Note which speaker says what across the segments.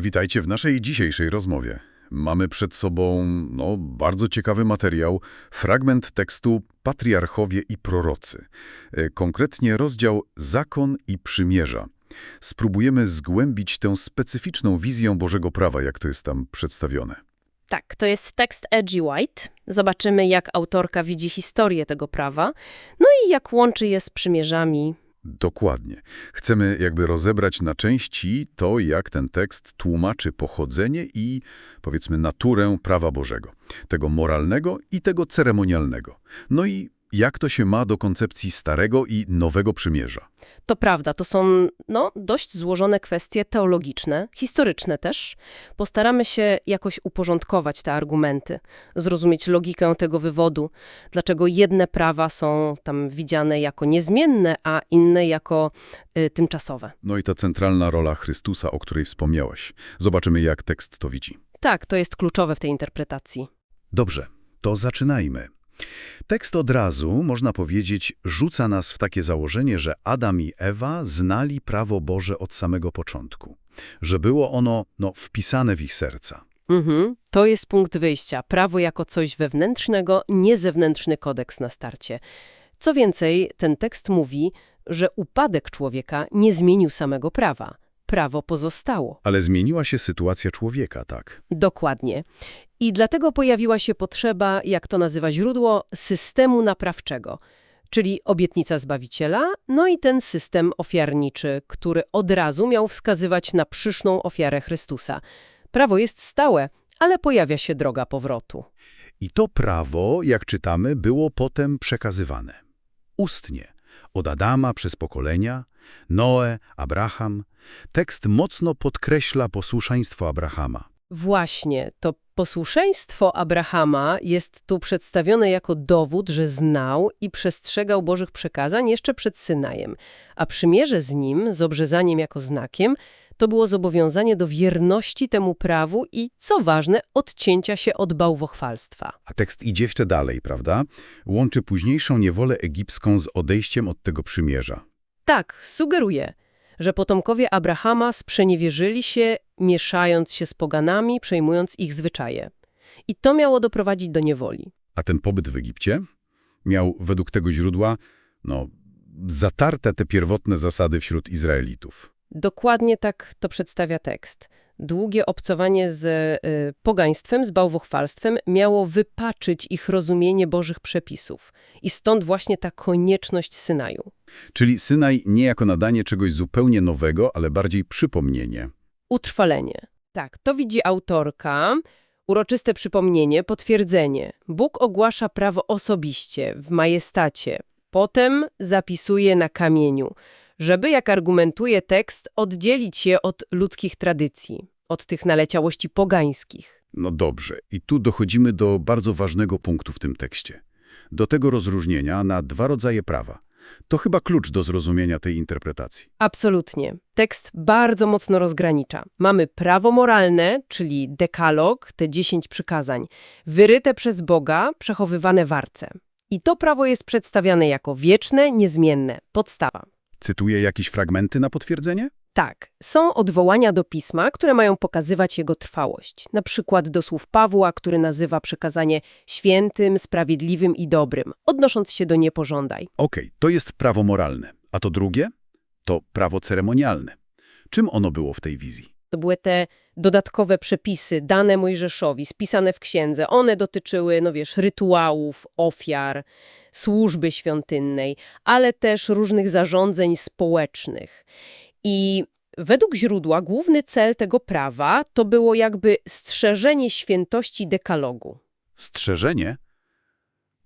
Speaker 1: Witajcie w naszej dzisiejszej rozmowie. Mamy przed sobą no, bardzo ciekawy materiał, fragment tekstu Patriarchowie i prorocy. E, Konkretnie rozdział Zakon i Przymierza. Spróbujemy zgłębić tę specyficzną wizję Bożego Prawa, jak to jest tam przedstawione.
Speaker 2: Tak, to jest tekst Edgy White. Zobaczymy, jak autorka widzi historię tego prawa, no i jak łączy je z przymierzami.
Speaker 1: Dokładnie. Chcemy jakby rozebrać na części to, jak ten tekst tłumaczy pochodzenie i, powiedzmy, naturę prawa Bożego. Tego moralnego i tego ceremonialnego. No i jak to się ma do koncepcji Starego i Nowego Przymierza.
Speaker 2: To prawda, to są no, dość złożone kwestie teologiczne, historyczne też. Postaramy się jakoś uporządkować te argumenty, zrozumieć logikę tego wywodu, dlaczego jedne prawa są tam widziane jako niezmienne, a inne jako y, tymczasowe.
Speaker 1: No i ta centralna rola Chrystusa, o której wspomniałaś. Zobaczymy, jak tekst to widzi.
Speaker 2: Tak, to jest kluczowe w tej interpretacji.
Speaker 1: Dobrze, to zaczynajmy. Tekst od razu, można powiedzieć, rzuca nas w takie założenie, że Adam i Ewa znali prawo Boże od samego początku, że było ono no, wpisane w ich serca.
Speaker 2: Mhm, to jest punkt wyjścia. Prawo jako coś wewnętrznego, nie zewnętrzny kodeks na starcie. Co więcej, ten tekst mówi, że upadek człowieka nie zmienił samego prawa. Prawo pozostało.
Speaker 1: Ale zmieniła się sytuacja człowieka, tak?
Speaker 2: Dokładnie. I dlatego pojawiła się potrzeba, jak to nazywa źródło, systemu naprawczego, czyli obietnica Zbawiciela, no i ten system ofiarniczy, który od razu miał wskazywać na przyszłą ofiarę Chrystusa. Prawo jest stałe, ale pojawia się droga powrotu.
Speaker 1: I to prawo, jak czytamy, było potem przekazywane. Ustnie. Od Adama przez pokolenia, Noe, Abraham. Tekst mocno podkreśla posłuszeństwo Abrahama.
Speaker 2: Właśnie, to posłuszeństwo Abrahama jest tu przedstawione jako dowód, że znał i przestrzegał Bożych przekazań jeszcze przed Synajem, a przymierze z nim, z obrzezaniem jako znakiem, to było zobowiązanie do wierności temu prawu i, co ważne, odcięcia się od bałwochwalstwa.
Speaker 1: A tekst idzie jeszcze dalej, prawda? Łączy późniejszą niewolę egipską z odejściem od tego przymierza.
Speaker 2: Tak, sugeruje, że potomkowie Abrahama sprzeniewierzyli się, mieszając się z poganami, przejmując ich zwyczaje. I to miało doprowadzić do niewoli.
Speaker 1: A ten pobyt w Egipcie miał według tego źródła, no, zatarte te pierwotne zasady wśród Izraelitów.
Speaker 2: Dokładnie tak to przedstawia tekst. Długie obcowanie z y, pogaństwem, z bałwochwalstwem miało wypaczyć ich rozumienie Bożych przepisów. I stąd właśnie ta konieczność Synaju.
Speaker 1: Czyli Synaj nie jako nadanie czegoś zupełnie nowego, ale bardziej przypomnienie.
Speaker 2: Utrwalenie. Tak, to widzi autorka. Uroczyste przypomnienie, potwierdzenie. Bóg ogłasza prawo osobiście, w majestacie. Potem zapisuje na kamieniu, żeby, jak argumentuje tekst, oddzielić się od ludzkich tradycji, od tych naleciałości pogańskich.
Speaker 1: No dobrze, i tu dochodzimy do bardzo ważnego punktu w tym tekście. Do tego rozróżnienia na dwa rodzaje prawa. To chyba klucz do zrozumienia tej interpretacji.
Speaker 2: Absolutnie. Tekst bardzo mocno rozgranicza. Mamy prawo moralne, czyli dekalog, te dziesięć przykazań, wyryte przez Boga, przechowywane w arce. I to prawo jest przedstawiane jako wieczne, niezmienne, podstawa.
Speaker 1: Cytuję jakieś fragmenty na potwierdzenie?
Speaker 2: Tak, są odwołania do pisma, które mają pokazywać jego trwałość. Na przykład do słów Pawła, który nazywa przekazanie świętym, sprawiedliwym i dobrym, odnosząc się do niepożądaj.
Speaker 1: Okej, to jest prawo moralne. A to drugie? To prawo ceremonialne. Czym ono było w tej wizji?
Speaker 2: To były te dodatkowe przepisy dane Mojżeszowi, spisane w księdze. One dotyczyły, no wiesz, rytuałów, ofiar, służby świątynnej, ale też różnych zarządzeń społecznych. I według źródła główny cel tego prawa to było jakby strzeżenie świętości dekalogu.
Speaker 1: Strzeżenie?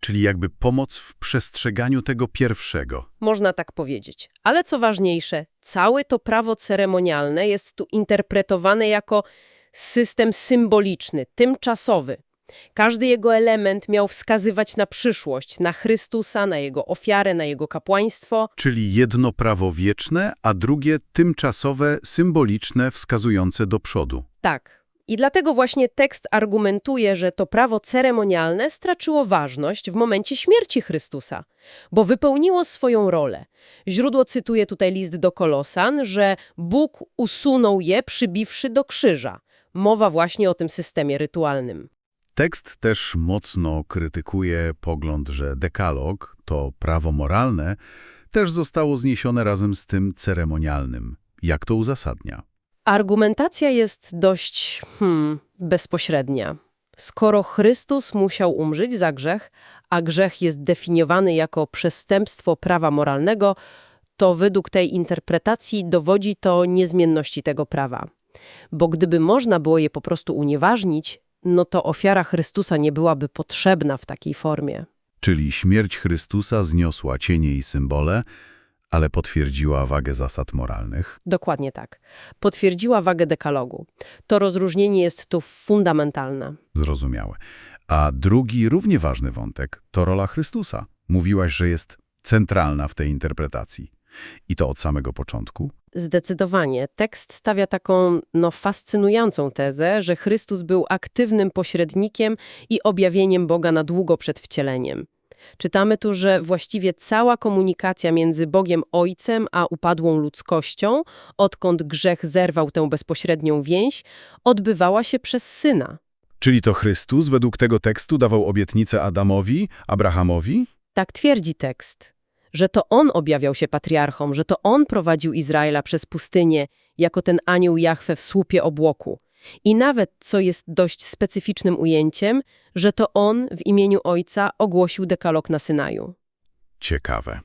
Speaker 1: Czyli jakby pomoc w przestrzeganiu tego pierwszego.
Speaker 2: Można tak powiedzieć. Ale co ważniejsze, całe to prawo ceremonialne jest tu interpretowane jako system symboliczny, tymczasowy. Każdy jego element miał wskazywać na przyszłość, na Chrystusa, na jego ofiarę, na jego kapłaństwo.
Speaker 1: Czyli jedno prawo wieczne, a drugie tymczasowe, symboliczne, wskazujące do przodu.
Speaker 2: Tak. I dlatego właśnie tekst argumentuje, że to prawo ceremonialne straciło ważność w momencie śmierci Chrystusa, bo wypełniło swoją rolę. Źródło cytuje tutaj list do Kolosan, że Bóg usunął je, przybiwszy do krzyża. Mowa właśnie o tym systemie rytualnym.
Speaker 1: Tekst też mocno krytykuje pogląd, że dekalog, to prawo moralne, też zostało zniesione razem z tym ceremonialnym. Jak to uzasadnia?
Speaker 2: Argumentacja jest dość hmm, bezpośrednia. Skoro Chrystus musiał umrzeć za grzech, a grzech jest definiowany jako przestępstwo prawa moralnego, to według tej interpretacji dowodzi to niezmienności tego prawa. Bo gdyby można było je po prostu unieważnić, no to ofiara Chrystusa nie byłaby potrzebna w takiej formie.
Speaker 1: Czyli śmierć Chrystusa zniosła cienie i symbole, ale potwierdziła wagę zasad moralnych.
Speaker 2: Dokładnie tak. Potwierdziła wagę dekalogu. To rozróżnienie jest tu fundamentalne.
Speaker 1: Zrozumiałe. A drugi, równie ważny wątek to rola Chrystusa. Mówiłaś, że jest centralna w tej interpretacji. I to od samego początku?
Speaker 2: Zdecydowanie. Tekst stawia taką no, fascynującą tezę, że Chrystus był aktywnym pośrednikiem i objawieniem Boga na długo przed wcieleniem. Czytamy tu, że właściwie cała komunikacja między Bogiem Ojcem a upadłą ludzkością, odkąd grzech zerwał tę bezpośrednią więź, odbywała się przez Syna.
Speaker 1: Czyli to Chrystus według tego tekstu dawał obietnicę Adamowi, Abrahamowi?
Speaker 2: Tak twierdzi tekst, że to on objawiał się patriarchom, że to on prowadził Izraela przez pustynię jako ten anioł Jahwe w słupie obłoku. I nawet, co jest dość specyficznym ujęciem, że to on w imieniu Ojca ogłosił dekalog na Synaju.
Speaker 1: Ciekawe.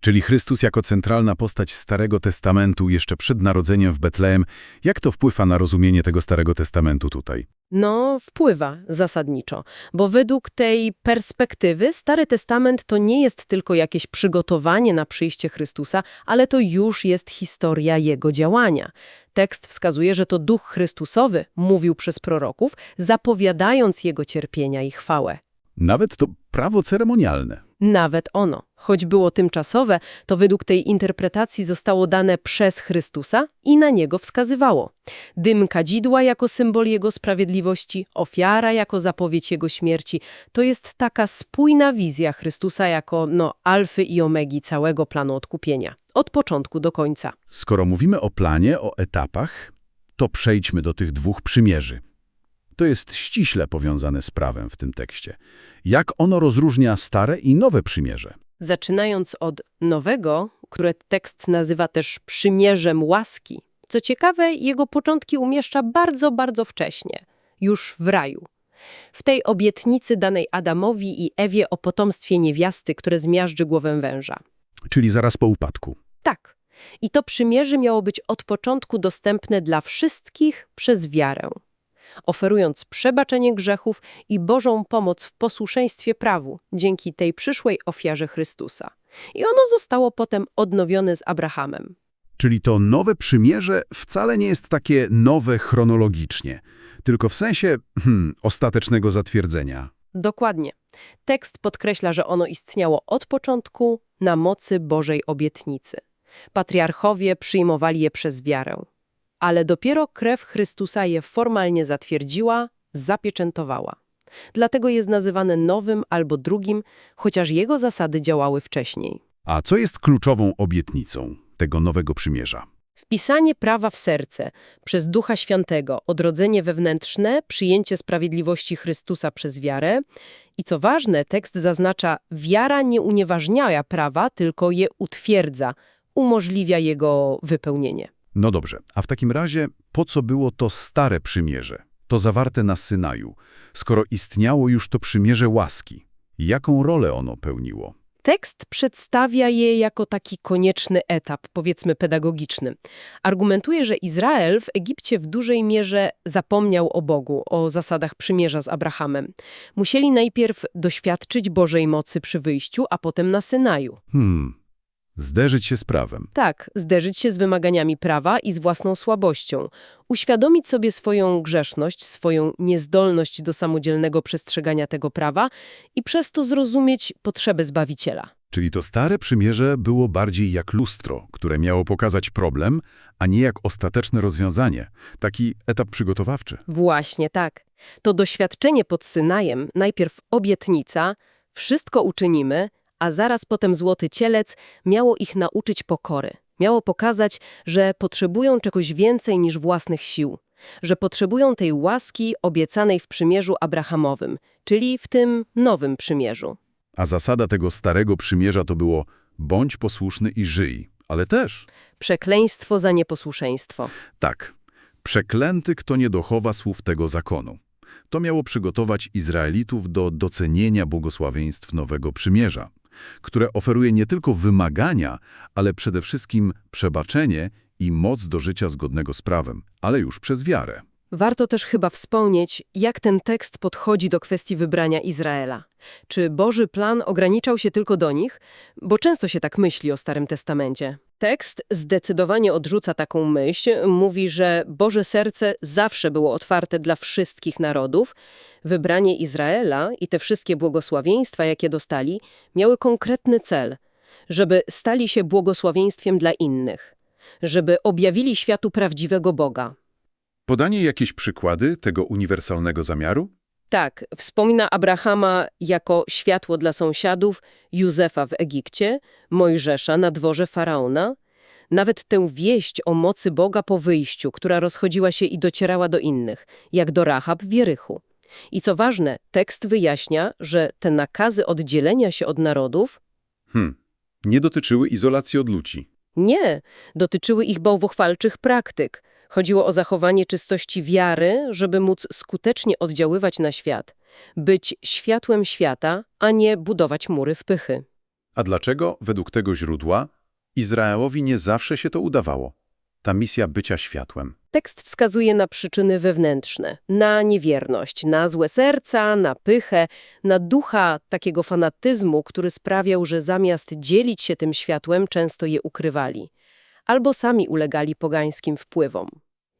Speaker 1: Czyli Chrystus jako centralna postać Starego Testamentu jeszcze przed narodzeniem w Betlejem, jak to wpływa na rozumienie tego Starego Testamentu tutaj?
Speaker 2: No, wpływa zasadniczo, bo według tej perspektywy Stary Testament to nie jest tylko jakieś przygotowanie na przyjście Chrystusa, ale to już jest historia Jego działania. Tekst wskazuje, że to Duch Chrystusowy mówił przez proroków, zapowiadając Jego cierpienia i chwałę.
Speaker 1: Nawet to prawo ceremonialne.
Speaker 2: Nawet ono, choć było tymczasowe, to według tej interpretacji zostało dane przez Chrystusa i na niego wskazywało. Dym kadzidła jako symbol jego sprawiedliwości, ofiara jako zapowiedź jego śmierci, to jest taka spójna wizja Chrystusa jako no, alfy i omegi całego planu odkupienia. Od początku do końca.
Speaker 1: Skoro mówimy o planie, o etapach, to przejdźmy do tych dwóch przymierzy. To jest ściśle powiązane z prawem w tym tekście. Jak ono rozróżnia stare i nowe przymierze?
Speaker 2: Zaczynając od nowego, które tekst nazywa też przymierzem łaski. Co ciekawe, jego początki umieszcza bardzo, bardzo wcześnie, już w raju. W tej obietnicy danej Adamowi i Ewie o potomstwie niewiasty, które zmiażdży głowę węża.
Speaker 1: Czyli zaraz po upadku.
Speaker 2: Tak. I to przymierze miało być od początku dostępne dla wszystkich przez wiarę, oferując przebaczenie grzechów i Bożą pomoc w posłuszeństwie prawu dzięki tej przyszłej ofiarze Chrystusa. I ono zostało potem odnowione z Abrahamem.
Speaker 1: Czyli to nowe przymierze wcale nie jest takie nowe chronologicznie, tylko w sensie hmm, ostatecznego zatwierdzenia.
Speaker 2: Dokładnie. Tekst podkreśla, że ono istniało od początku na mocy Bożej obietnicy. Patriarchowie przyjmowali je przez wiarę. Ale dopiero krew Chrystusa je formalnie zatwierdziła, zapieczętowała. Dlatego jest nazywane nowym albo drugim, chociaż jego zasady działały wcześniej.
Speaker 1: A co jest kluczową obietnicą tego nowego przymierza?
Speaker 2: Wpisanie prawa w serce przez Ducha Świętego, odrodzenie wewnętrzne, przyjęcie sprawiedliwości Chrystusa przez wiarę i co ważne, tekst zaznacza, wiara nie unieważnia prawa, tylko je utwierdza, umożliwia jego wypełnienie.
Speaker 1: No dobrze, a w takim razie po co było to stare przymierze, to zawarte na Synaju, skoro istniało już to przymierze łaski? Jaką rolę ono pełniło?
Speaker 2: Tekst przedstawia je jako taki konieczny etap, powiedzmy pedagogiczny. Argumentuje, że Izrael w Egipcie w dużej mierze zapomniał o Bogu, o zasadach przymierza z Abrahamem. Musieli najpierw doświadczyć Bożej mocy przy wyjściu, a potem na Synaju.
Speaker 1: Hmm, zderzyć się z prawem.
Speaker 2: Tak, zderzyć się z wymaganiami prawa i z własną słabością, uświadomić sobie swoją grzeszność, swoją niezdolność do samodzielnego przestrzegania tego prawa i przez to zrozumieć potrzebę Zbawiciela.
Speaker 1: Czyli to stare przymierze było bardziej jak lustro, które miało pokazać problem, a nie jak ostateczne rozwiązanie. Taki etap przygotowawczy.
Speaker 2: Właśnie tak. To doświadczenie pod Synajem, najpierw obietnica, wszystko uczynimy, a zaraz potem złoty cielec, miało ich nauczyć pokory. Miało pokazać, że potrzebują czegoś więcej niż własnych sił, że potrzebują tej łaski obiecanej w przymierzu abrahamowym, czyli w tym nowym przymierzu.
Speaker 1: A zasada tego starego przymierza to było bądź posłuszny i żyj. Ale też,
Speaker 2: Przekleństwo za nieposłuszeństwo.
Speaker 1: tak, przeklęty kto nie dochowa słów tego zakonu. To miało przygotować Izraelitów do docenienia błogosławieństw nowego przymierza, które oferuje nie tylko wymagania, ale przede wszystkim przebaczenie i moc do życia zgodnego z prawem, ale już przez wiarę.
Speaker 2: Warto też chyba wspomnieć, jak ten tekst podchodzi do kwestii wybrania Izraela. Czy Boży plan ograniczał się tylko do nich? Bo często się tak myśli o Starym Testamencie. Tekst zdecydowanie odrzuca taką myśl, mówi, że Boże serce zawsze było otwarte dla wszystkich narodów. Wybranie Izraela i te wszystkie błogosławieństwa, jakie dostali, miały konkretny cel, żeby stali się błogosławieństwem dla innych, żeby objawili światu prawdziwego Boga.
Speaker 1: Podanie jakieś przykłady tego uniwersalnego zamiaru?
Speaker 2: Tak, wspomina Abrahama jako światło dla sąsiadów, Józefa w Egipcie, Mojżesza na dworze Faraona, nawet tę wieść o mocy Boga po wyjściu, która rozchodziła się i docierała do innych, jak do Rahab w Jerychu. I co ważne, tekst wyjaśnia, że te nakazy oddzielenia się od narodów
Speaker 1: Hmm. Nie dotyczyły izolacji od ludzi.
Speaker 2: nie, dotyczyły ich bałwochwalczych praktyk. Chodziło o zachowanie czystości wiary, żeby móc skutecznie oddziaływać na świat, być światłem świata, a nie budować mury wpychy.
Speaker 1: A dlaczego, według tego źródła, Izraelowi nie zawsze się to udawało? Ta misja bycia światłem.
Speaker 2: Tekst wskazuje na przyczyny wewnętrzne, na niewierność, na złe serca, na pychę, na ducha takiego fanatyzmu, który sprawiał, że zamiast dzielić się tym światłem, często je ukrywali, albo sami ulegali pogańskim wpływom.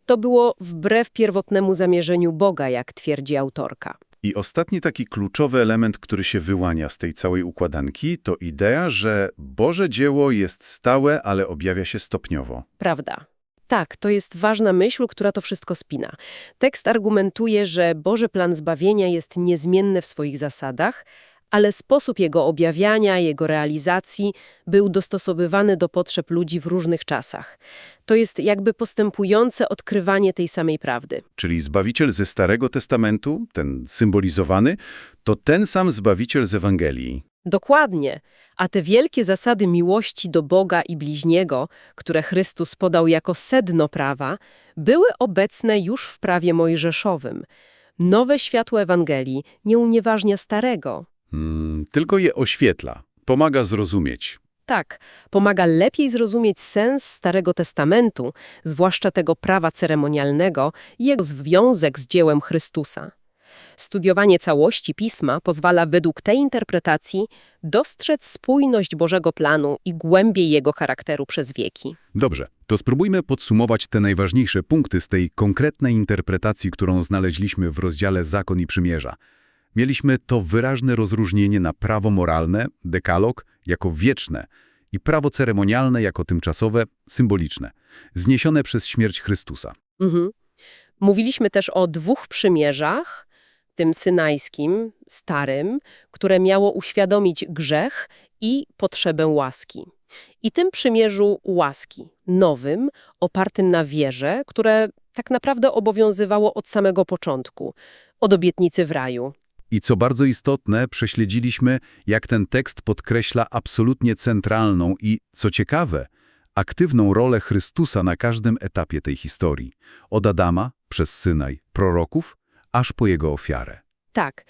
Speaker 2: To było wbrew pierwotnemu zamierzeniu Boga, jak twierdzi autorka.
Speaker 1: I ostatni taki kluczowy element, który się wyłania z tej całej układanki, to idea, że Boże dzieło jest stałe, ale objawia się stopniowo.
Speaker 2: Prawda. Tak, to jest ważna myśl, która to wszystko spina. Tekst argumentuje, że Boży plan zbawienia jest niezmienny w swoich zasadach, ale sposób jego objawiania, jego realizacji był dostosowywany do potrzeb ludzi w różnych czasach. To jest jakby postępujące odkrywanie tej samej prawdy.
Speaker 1: Czyli Zbawiciel ze Starego Testamentu, ten symbolizowany, to ten sam Zbawiciel z Ewangelii.
Speaker 2: Dokładnie. A te wielkie zasady miłości do Boga i bliźniego, które Chrystus podał jako sedno prawa, były obecne już w prawie mojżeszowym. Nowe światło Ewangelii nie unieważnia starego.
Speaker 1: Hmm, tylko je oświetla, pomaga zrozumieć.
Speaker 2: Tak, pomaga lepiej zrozumieć sens Starego Testamentu, zwłaszcza tego prawa ceremonialnego i jego związek z dziełem Chrystusa. Studiowanie całości Pisma pozwala według tej interpretacji dostrzec spójność Bożego planu i głębię jego charakteru przez wieki.
Speaker 1: Dobrze, to spróbujmy podsumować te najważniejsze punkty z tej konkretnej interpretacji, którą znaleźliśmy w rozdziale Zakon i Przymierza. Mieliśmy to wyraźne rozróżnienie na prawo moralne, dekalog, jako wieczne i prawo ceremonialne jako tymczasowe, symboliczne, zniesione przez śmierć Chrystusa.
Speaker 2: Mhm. Mówiliśmy też o dwóch przymierzach, tym synajskim, starym, które miało uświadomić grzech i potrzebę łaski. I tym przymierzu łaski, nowym, opartym na wierze, które tak naprawdę obowiązywało od samego początku, od obietnicy w raju.
Speaker 1: I co bardzo istotne, prześledziliśmy, jak ten tekst podkreśla absolutnie centralną i, co ciekawe, aktywną rolę Chrystusa na każdym etapie tej historii. Od Adama, przez Synaj, proroków, aż po jego ofiarę.
Speaker 2: Tak.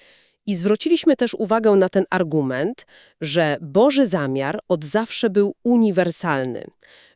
Speaker 2: I zwróciliśmy też uwagę na ten argument, że Boży zamiar od zawsze był uniwersalny,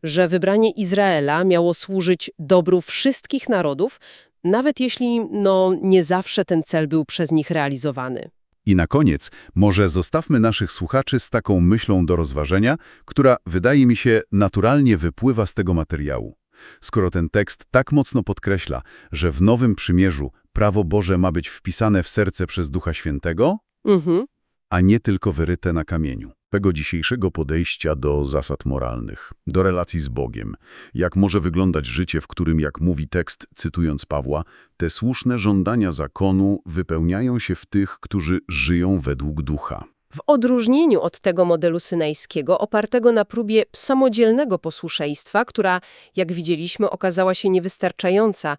Speaker 2: że wybranie Izraela miało służyć dobru wszystkich narodów, nawet jeśli no, nie zawsze ten cel był przez nich realizowany.
Speaker 1: I na koniec, może zostawmy naszych słuchaczy z taką myślą do rozważenia, która, wydaje mi się, naturalnie wypływa z tego materiału. Skoro ten tekst tak mocno podkreśla, że w Nowym Przymierzu prawo Boże ma być wpisane w serce przez Ducha Świętego,
Speaker 2: Mhm.
Speaker 1: a nie tylko wyryte na kamieniu. Tego dzisiejszego podejścia do zasad moralnych, do relacji z Bogiem. Jak może wyglądać życie, w którym, jak mówi tekst, cytując Pawła, te słuszne żądania zakonu wypełniają się w tych, którzy żyją według ducha.
Speaker 2: W odróżnieniu od tego modelu synajskiego, opartego na próbie samodzielnego posłuszeństwa, która, jak widzieliśmy, okazała się niewystarczająca,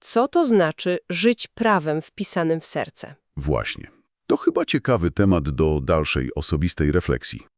Speaker 2: co to znaczy żyć prawem wpisanym w serce?
Speaker 1: Właśnie. To chyba ciekawy temat do dalszej osobistej refleksji.